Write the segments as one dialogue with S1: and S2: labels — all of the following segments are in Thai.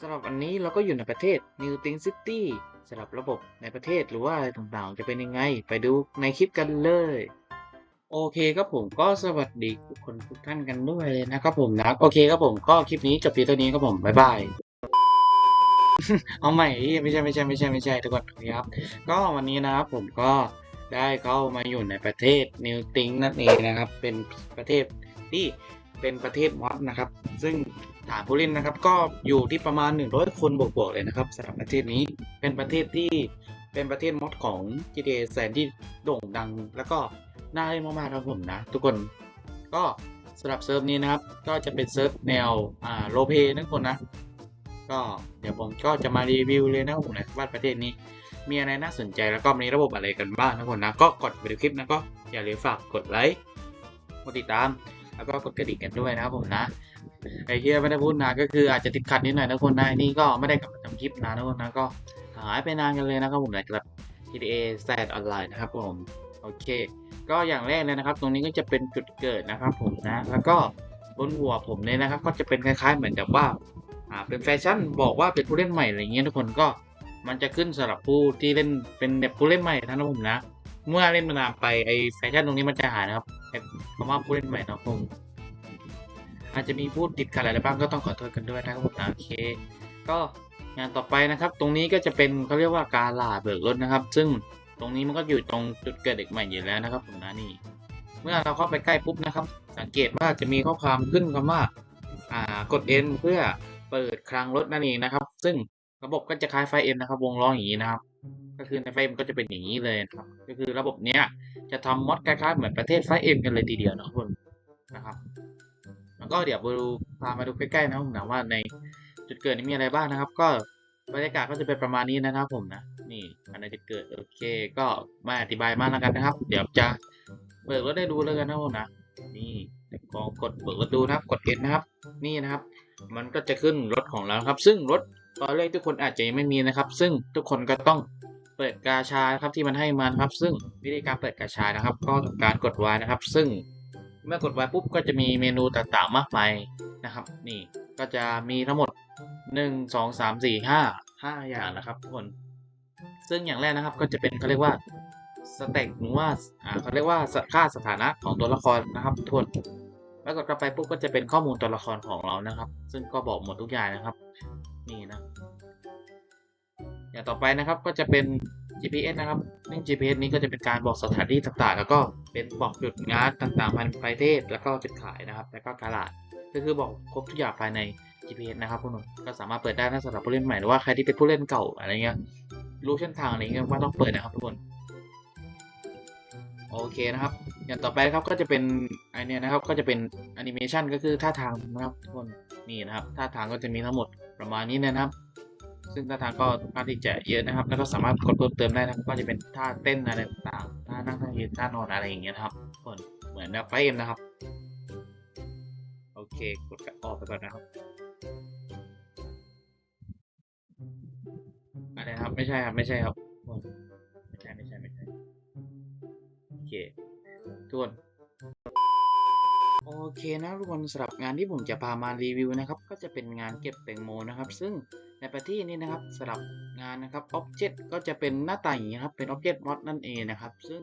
S1: สำหรับอันนี้เราก็อยู่ในประเทศ New t i n g City สำหรับระบบในประเทศหรือว่าอะไรต่างๆ จะเป็นยังไง ไปดูในคลิปกันเลย โอเคครับผมก็สวัสดีทุกคนทุกท่านกันด้วยนะครับผมนะ โอเคครับผมก็คลิปนี้จบเพียงเท่านี้ครับผม บ๊ายบายเอาใหม่ไม่ใช่ไม่ใช่ไม่ใช่ไม่ใช่ทุกคนครับ ก็วันนี้นะครับผมก็ได้เข้ามาอยู่ในประเทศนิวติงนั่นเองนะครับ เป็นประเทศที่เป็นประเทศมอสนะครับ ซึ่ง ฐานผู้เล่นนะครับ ก็อยู่ที่ประมาณ 100 คนบวกๆเลยนะครับสำหรับประเทศนี้เป็นประเทศที่เป็นประเทศมอสของ GTA แสนที่โด่งดัง แล้วก็น่าเล่นมากๆครับผมนะ ทุกคนก็สำหรับเซิร์ฟนี้นะครับ ก็จะเป็นเซิร์ฟแนวอ่าโลเปนะทุกคนนะ ก็เดี๋ยวผมก็จะมารีวิวเลยนะผมนะว่าประเทศนี้มีอะไรน่าสนใจแล้วก็มีระบบอะไรกันบ้างนะทุกคนนะก็กดไปดูคลิปนะก็อย่าลืมฝากกดไลค์กดติดตาม แล้วก็กดกระดิ่งกันด้วยนะครับผมนะ ไอ้เฮียไม่ได้พูดนานก็คืออาจจะติดขัดนิดหน่อยนะทุกคนนะนี่ก็ไม่ได้กลับมาทำคลิปนานนะทุกคนนะก็หายไปนานกันเลยนะครับผมนะกับ GTA แซดออนไลน์นะครับผมโอเค ก็อย่างแรกเลยนะครับ ตรงนี้ก็จะเป็นจุดเกิดนะครับผมนะ แล้วก็บนหัวผมเนี่ยนะครับ ก็จะเป็นคล้ายๆ เหมือนกับว่าอ่าเป็นแฟชั่นบอกว่าเป็นผู้เล่นใหม่อะไรเงี้ยทุกคนก็มันจะขึ้นสำหรับผู้ที่เล่นเป็นแบบผู้เล่นใหม่ท่านผมนะ เมื่อเล่นมานานไปไอแฟชั่นตรงนี้มันจะหายนะครับคำว่าผู้เล่นใหม่นะครับผม อาจจะมีพูดติดขัดอะไรบ้างก็ต้องขอโทษกันด้วยนะครับผมโอเค ก็งานต่อไปนะครับ ตรงนี้ก็จะเป็นเขาเรียกว่าการลาเบิกรถนะครับ ซึ่งตรงนี้มันก็อยู่ตรงจุดเกิดเด็กใหม่อยู่แล้วนะครับผมนะนี่ เมื่อเราเข้าไปใกล้ปุ๊บนะครับ สังเกตว่าจะมีข้อความขึ้นคำว่า อ่ากด N เพื่อเปิดคลังรถนั่นเองนะครับ ซึ่งระบบก็จะคล้ายไฟเอ็มนะครับ วงล้ออย่างนี้นะครับ ก็คือในไฟเอ็มก็จะเป็นอย่างนี้เลยนะครับ ก็คือระบบเนี้ยจะทำมอดคล้ายๆเหมือนประเทศไฟเอ็มกันเลยทีเดียวนะทุกคนนะครับ แล้วก็เดี๋ยวมาดูพามาดูใกล้ๆนะครับผมนะว่าในจุดเกิดนี้มีอะไรบ้างนะครับ ก็บรรยากาศก็จะเป็นประมาณนี้นะครับผมนะ นี่อันในจุดเกิดโอเค ก็ไม่อธิบายมากแล้วกันนะครับ เดี๋ยวจะเบิกรถได้ดูเลยกันนะครับผมนะ นี่ลองกดเบิกรถดูนะครับ กด N นะครับ นี่นะครับ มันก็จะขึ้นรถของเราครับ ซึ่งรถตอนแรกทุกคนอาจจะยังไม่มีนะครับ ซึ่งทุกคนก็ต้องเปิดกาชาครับที่มันให้มานะครับ ซึ่งวิธีการเปิดกาชานะครับ ก็การกด Y นะครับ ซึ่ง เมื่อกด Y ปุ๊บก็จะมีเมนูต่างๆมากมายนะครับ นี่ก็จะมีทั้งหมด 1 2 3 4 5 5 อย่างนะครับทุกคน ซึ่งอย่างแรกนะครับก็จะเป็นเขาเรียกว่าสเต็กหรือว่าอ่าเขาเรียกว่าค่าสถานะของตัวละครนะครับทุกคนแล้วกดกลับไปปุ๊บก็จะเป็นข้อมูลตัวละครของเรานะครับ ซึ่งก็บอกหมดทุกอย่างนะครับ นี่นะ อย่างต่อไปนะครับก็จะเป็น GPS นะครับซึ่ง GPS นี้ก็จะเป็นการบอกสถานที่ต่างๆ แล้วก็เป็นบอกจุดงานต่างๆภายในประเทศแล้วก็จุดขายนะครับ แล้วก็กาลาด ก็คือบอกครบทุกอย่างภายใน GPS นะครับคุณนนท์ก็สามารถเปิดได้นะสำหรับผู้เล่นใหม่หรือว่าใครที่เป็นผู้เล่นเก่าอะไรเงี้ยรู้เส้นทางอะไรเงี้ยว่าต้องเปิดนะครับทุกคนโอเคนะครับ อย่างต่อไปนะครับก็จะเป็นไอเนี้ยนะครับก็จะเป็นแอนิเมชันก็คือท่าทางนะครับทุกคนนี่นะครับท่าทางก็จะมีทั้งหมดประมาณนี้นะครับ ซึ่งท่าทางก็ค่อนข้างที่จะเยอะนะครับ แล้วก็สามารถกดเพิ่มเติมได้นะก็จะเป็นท่าเต้นอะไรต่างๆท่านั่งท่ายืนท่านอนอะไรอย่างเงี้ยนะครับทุกคนเหมือนแบบไฟเอ็มนะครับ โอเค กดออกไปก่อนนะครับอะไรครับ ไม่ใช่ครับ ไม่ใช่ครับ ไม่ใช่ไม่ใช่ไม่ใช่โอเคทุกคนโอเคนะทุกคนสำหรับงานที่ผมจะพามารีวิวนะครับ ก็จะเป็นงานเก็บแตงโมนะครับ ซึ่ง ในปฏิทศนี้นะครับสำหรับงานนะครับอ็อบเจกต์ก็จะเป็นหน้าตาอย่างนี้ครับเป็นอ็อบเจกต์มอดนั่นเองนะครับ ซึ่ง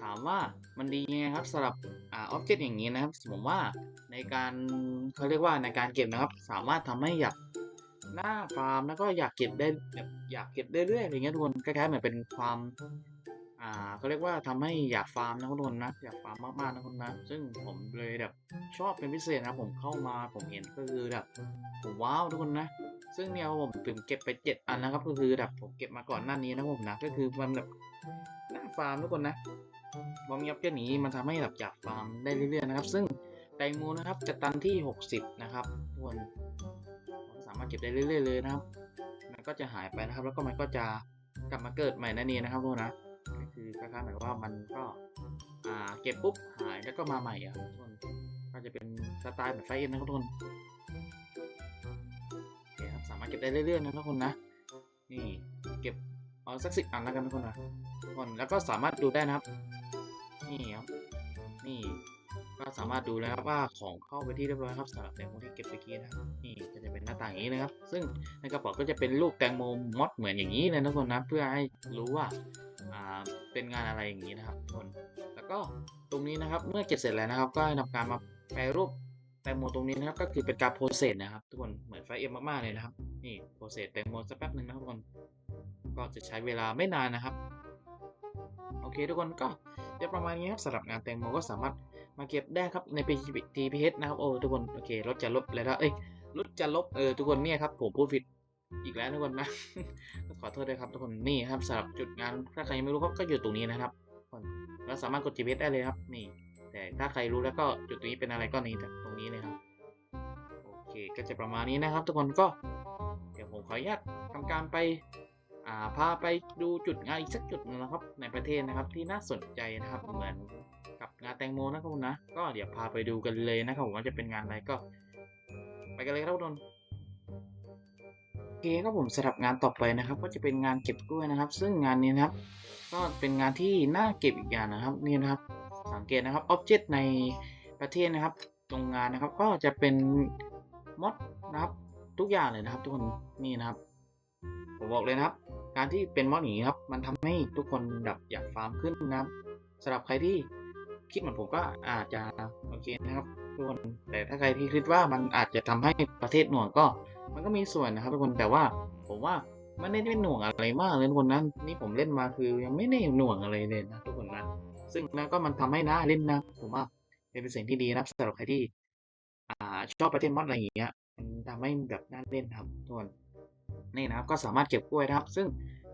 S1: ถามว่ามันดียังไงครับสำหรับอ่า Object อย่างนี้นะครับผมว่าในการเขาเรียกว่าในการเก็บนะครับ สามารถทำให้อยากหน้าฟาร์มแล้วก็อยากเก็บได้แบบอยากเก็บเรื่อยๆอะไรเงี้ยทุกคนคล้ายๆเหมือนเป็นความ อ่าเขาเรียกว่าทำให้อยากฟาร์มนะทุกคนนะอยากฟาร์มมากๆนะคุณนะซึ่งผมเลยแบบชอบเป็นพิเศษนะผมเข้ามาผมเห็นก็คือแบบผมว้าวทุกคนนะ ซึ่งเนี่ยผมถึงเก็บไปเจ็ดอันนะครับ ก็คือแบบผมเก็บมาก่อนหน้านี้นะผมนะก็คือมันแบบน่าฟาร์มทุกคนนะพอมีอัพเดตนี้มันทำให้แบบอยากฟาร์มได้เรื่อยๆนะครับ ซึ่งแตงโมนะครับจะตันที่ 60 นะครับทุกคนสามารถเก็บได้เรื่อยๆเลยนะครับ มันก็จะหายไปนะครับ แล้วก็มันก็จะกลับมาเกิดใหม่นั่นเองนะครับทุกคนนะ ก็คือคล้ายๆหมายว่ามันก็อ่าเก็บปุ๊บหายแล้วก็มาใหม่อะทุกคนก็จะเป็นสไตล์แบบไฟเอ็มนะครับทุกคนโอเคครับสามารถเก็บได้เรื่อยๆนะทุกคนนะนี่เก็บเอาสักสิบอันแล้วกันทุกคนนะทุกคนแล้วก็สามารถดูได้นะครับนี่ครับนี่ ก็สามารถดูนะครับว่าของเข้าไปที่เรียบร้อยครับสำหรับแตงโมที่เก็บไปกี้นะครับนี่ก็จะเป็นหน้าต่างอย่างนี้นะครับ ซึ่งในกระเป๋าก็จะเป็นรูปแตงโมมดเหมือนอย่างนี้เลยนะทุกคนนะเพื่อให้รู้ว่าอ่าเป็นงานอะไรอย่างนี้นะครับทุกคนแล้วก็ตรงนี้นะครับเมื่อเก็บเสร็จแล้วนะครับ ก็ให้ทำการมาแปรรูปแตงโมตรงนี้นะครับก็คือเป็นการโปรเซสนะครับ ทุกคนเหมือนไฟเอ็มมากๆเลยนะครับนี่โปรเซสแตงโมสักแป๊บหนึ่งนะครับทุกคนก็จะใช้เวลาไม่นานนะครับ โอเคทุกคนก็จะประมาณนี้ครับสำหรับงานแตงโมก็สามารถ มาเก็บได้ครับใน TPH นะครับโอ้ทุกคนโอเครถจะลบแล้วเอ้ยรถจะลบเออทุกคนเนี่ยครับผมพูดผิดอีกแล้วทุกคนนะขอโทษด้วยครับทุกคนนี่ครับสำหรับจุดงานถ้าใครยังไม่รู้ครับก็อยู่ตรงนี้นะครับคนเราสามารถกด GPS ได้เลยครับ นี่ แต่ถ้าใครรู้แล้วก็จุดตรงนี้เป็นอะไรก็นี่ตรงนี้เลยครับโอเคก็จะประมาณนี้นะครับ ทุกคนก็เดี๋ยวผมขออนุญาตทำการไปพาไปดูจุดงานอีกสักจุดหนึงนะครับ ในประเทศนะครับที่น่าสนใจนะครับเหมือน กับงานแตงโมนะครับผมนะ ก็เดี๋ยวพาไปดูกันเลยนะครับผมว่าจะเป็นงานอะไรก็ ไปกันเลยครับทุกคนโอเคครับผมสำหรับงานต่อไปนะครับ ก็จะเป็นงานเก็บกล้วยนะครับ ซึ่งงานนี้นะครับ ก็เป็นงานที่น่าเก็บอีกอย่างนะครับนี่นะครับ สังเกตนะครับอ็อบเจกต์ในประเทศนะครับตรงงานนะครับ ก็จะเป็นมอดนะครับทุกอย่างเลยนะครับ ทุกคนนี่นะครับผมบอกเลยนะครับ การที่เป็นมอดอย่างนี้ครับ มันทำให้ทุกคนแบบอยากฟาร์มขึ้นนะครับสำหรับใครที่ คิดเหมือนผมก็อาจจะโอเคนะครับทุกคนแต่ถ้าใครที่คิดว่ามันอาจจะทำให้ประเทศหน่วงก็ มันก็มีส่วนนะครับทุกคนแต่ว่าผมว่ามันไม่ได้เป็นหน่วงอะไรมากเลยทุกคนนั้นนี่ผมเล่นมาคือยังไม่ได้หน่วงอะไรเลยนะทุกคนนะซึ่งนะก็มันทำให้น่าเล่นนะผมว่าเป็นสิ่งที่ดีนะสำหรับใครที่อ่าชอบประเทศมอดอะไรอย่างเงี้ยมันทำให้แบบน่าเล่นครับทุกคนนี่นะครับก็สามารถเก็บกล้วยนะครับ ซึ่ง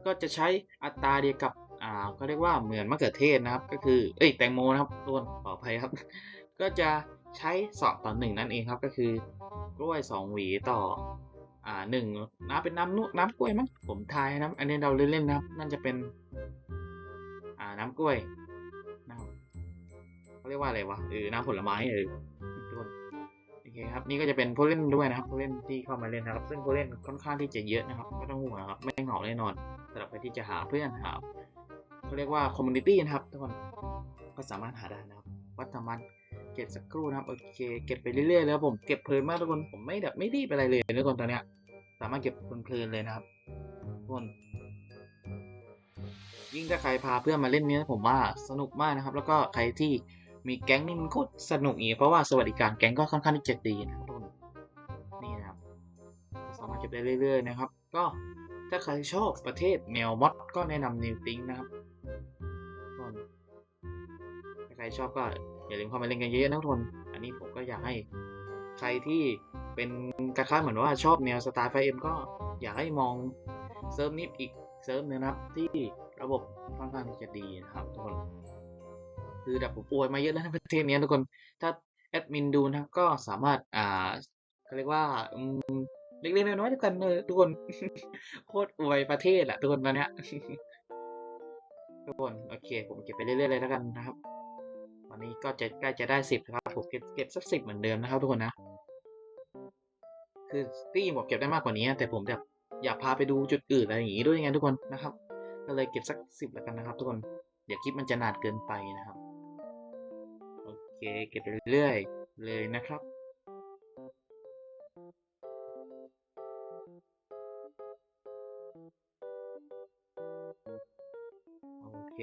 S1: ก็จะใช้อัตราเดียวกับ อ่าก็เรียกว่าเหมือนมะเขือเทศนะครับ ก็คือเอ้ยแตงโมนะครับทุกคนขออภัยครับ ก็จะใช้สองต่อหนึ่งนั่นเองครับ ก็คือกล้วยสองหวีต่ออ่าหนึ่งน้ำเป็นน้ำนุน้ำกล้วยมั้งผมทายนะครับอันนี้เราเล่นๆนะครับนั่นจะเป็นอ่าน้ำกล้วยนะครับเขาเรียกว่าอะไรวะเออน้ำผลไม้เออทุนโอเคครับนี่ก็จะเป็นผู้เล่นด้วยนะครับผู้เล่นที่เข้ามาเล่นนะครับ ซึ่งผู้เล่นค่อนข้างที่จะเยอะนะครับไม่ต้องห่วงนะครับไม่เหงาแน่นอนสำหรับใครที่จะหาเพื่อนหา เขาเรียกว่าคอมมูนิตี้นะครับทุกคนก็สามารถหาได้นะครับวัดธรรมันเก็บสักครู่นะครับโอเค เก็บไปเรื่อยๆแล้วผมเก็บเพลินมากทุกคนผมไม่แบบไม่รีบอะไรเลยทุกคนตอนเนี้ยสามารถเก็บเพลินๆเลยนะครับทุกคนยิ่งถ้าใครพาเพื่อนมาเล่นเนี้ยผมว่าสนุกมากนะครับ แล้วก็ใครที่มีแก๊งนี่มันโคตรสนุกอีกเพราะว่าสวัสดิการแก๊งก็ค่อนข้างที่จะดีนะครับทุกคนนี่นะครับสามารถเก็บได้เรื่อย ๆ นะครับ ก็ถ้าใครชอบประเทศแนวมอดก็แนะนำนิวติงนะครับ ชอบก็อย่าลืมเข้ามาเล่นกันเยอะๆนะทุกคน อันนี้ผมก็อยากให้ใครที่เป็นคล้ายๆเหมือนว่าชอบแนวสไตล์ไฟเอ็มก็อยากให้มองเซิร์ฟนี้อีกเซิร์ฟหนึงนะครับที่ระบบค่อนข้างที่จะดีนะครับทุกคน คือแบบผมอวยมาเยอะแล้วนะประเทศเนี้ยทุกคน ถ้าแอดมินดูนะก็สามารถอ่าเขาเรียกว่าเล็กๆน้อยๆด้วยกันเลยทุกคนโคตรอวยประเทศอะทุกคนตอนเนี้ยทุกคนโอเค ผมเก็บไปเรื่อยๆเลยแล้วกันนะครับันนี้ก็จะใกล้จะได้สิบครับผมเก็บเก็บสักสิบเหมือนเดิมนะครับทุกคนนะ คือที่จริงผมเก็บได้มากกว่านี้ แต่ผมแบบอยากพาไปดูจุดอื่นอะไรอย่างงี้ด้วยไงทุกคนนะครับ ก็เลยเก็บสักสิบแล้วกันนะครับ ทุกคนเดี๋ยวคลิปมันจะนานเกินไปนะครับโอเคเก็บไปเรื่อยๆเลยนะครับโอเค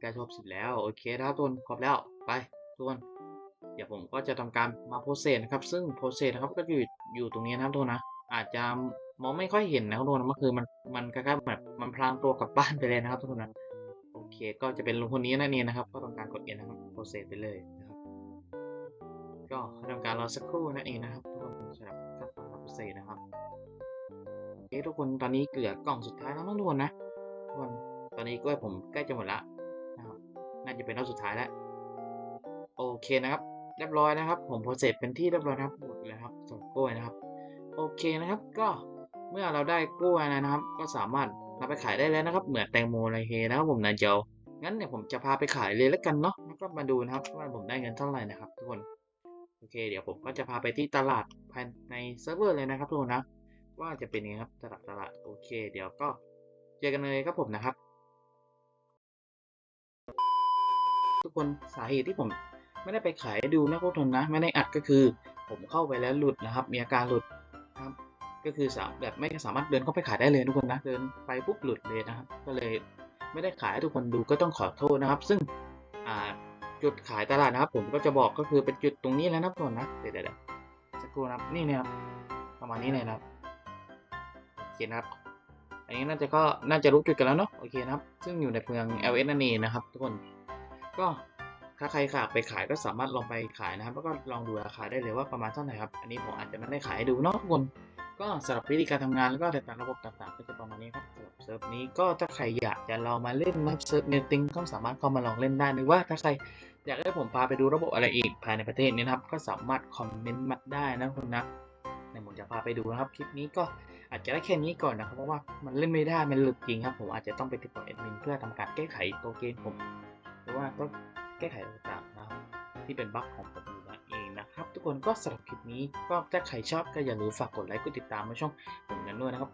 S1: ใกล้ครบสิบแล้ว โอเคนะครับทุกคนครบแล้ว ไปทุกคนเดี๋ยวผมก็จะทำการมาโปรเซสนะครับ ซึ่งโปรเซสนะครับก็อยู่อยู่ตรงนี้นะครับทุกคนนะอาจจะมองไม่ค่อยเห็นนะครับทุกคนนะก็คือมันมันคล้ายๆแบบมันพลางตัวกลับบ้านไปเลยนะครับทุกคนนะโอเคก็จะเป็นลุงคนนี้นั่นเองนะครับ ก็ทำการกดเอ็นนะครับโปรเซสไปเลยนะครับก็ทำการรอสักครู่นั่นเองนะครับทุกคนสำหรับการโปรเซสนะครับโอเคทุกคนตอนนี้เกลือกล่องสุดท้ายแล้วทุกคนนะทุกคนตอนนี้กล้วยผมใกล้จะหมดละนะครับน่าจะเป็นรอบสุดท้ายแล้ว เคนะครับเรียบร้อยนะครับ ผมโปรเซสเป็นที่เรียบร้อยนะครับหมดแล้วครับส่งกล้วยนะครับ โอเคนะครับ ก็เมื่อเราได้กล้วยนะครับ ก็สามารถนำไปขายได้แล้วนะครับ เหมือนแตงโมไรเฮนะครับผมนะเจียวงั้นเดี๋ยผมจะพาไปขายเลยแล้วกันเนาะแล้วก็มาดูนะครับว่าผมได้เงินเท่าไหร่นะครับทุกคนโอเค เดี๋ยวผมก็จะพาไปที่ตลาดภายในเซิร์ฟเวอร์เลยนะครับทุกคนนะว่าจะเป็นยังไงครับตลาดตลาดโอเค เดี๋ยวก็เจอกันเลยครับผมนะครับ ทุกคนสาเหตุที่ผม ไม่ได้ไปขายให้ดูนะทุกคนนะ ไม่ได้อัดก็คือ ผมเข้าไปแล้วหลุดนะครับ มีอาการหลุดนะครับ ก็คือสามแบบไม่สามารถเดินเข้าไปขายได้เลยทุกคนนะ เดินไปปุ๊บหลุดเลยนะครับ ก็เลยไม่ได้ขายให้ทุกคนดูก็ต้องขอโทษนะครับ ซึ่งอ่าจุดขายตลาดนะครับ ผมก็จะบอกก็คือเป็นจุดตรงนี้แล้วนะทุกคนนะเดี๋ยวเดี๋ยวเดี๋ยวสักครู่นะครับนี่นะครับประมาณนี้เลยนะครับโอเคนะครับอันนี้น่าจะก็น่าจะรู้จุดกันแล้วเนาะโอเคนะครับ ซึ่งอยู่ในเมือง LS นั่นเองนะครับ ทุกคนก็ ถ้าใครขากไปขายก็สามารถลองไปขายนะครับ แล้วก็ลองดูราคาได้เลยว่าประมาณเท่าไหร่ครับ อันนี้ผมอาจจะไม่ได้ขายดูเนาะทุกคน ก็สำหรับวิธีการทำงานแล้วก็แต่างระบบต่างๆ ก็จะประมาณนี้ครับสำหรับเซิร์ฟนี้ก็ถ้าใครอยากจะลองมาเล่นนะครับเซิร์ฟเนติงก็สามารถเข้ามาลองเล่นได้หรือว่าถ้าใครอยากให้ผมพาไปดูระบบอะไรอีกภายในประเทศนี้นะครับ ก็สามารถคอมเมนต์มาได้นะคุณนะในผมจะพาไปดูนะครับคลิปนี้ก็อาจจะได้แค่นี้ก่อนนะครับเพราะว่ามันเล่นไม่ได้มันหลุดจริงครับ ผมอาจจะต้องไปติดต่อแอดมินเพื่อทำการแก้ไขตัวเกมผม หรือว่าต้อง แก้ไขต่างๆนะครับที่เป็นบั๊กของผมอยู่นั่นเองนะครับ ทุกคนก็สำหรับคลิปนี้ก็ถ้าใครชอบก็อย่าลืมฝากกดไลค์กดติดตามมาช่องผมกันด้วยนะครับ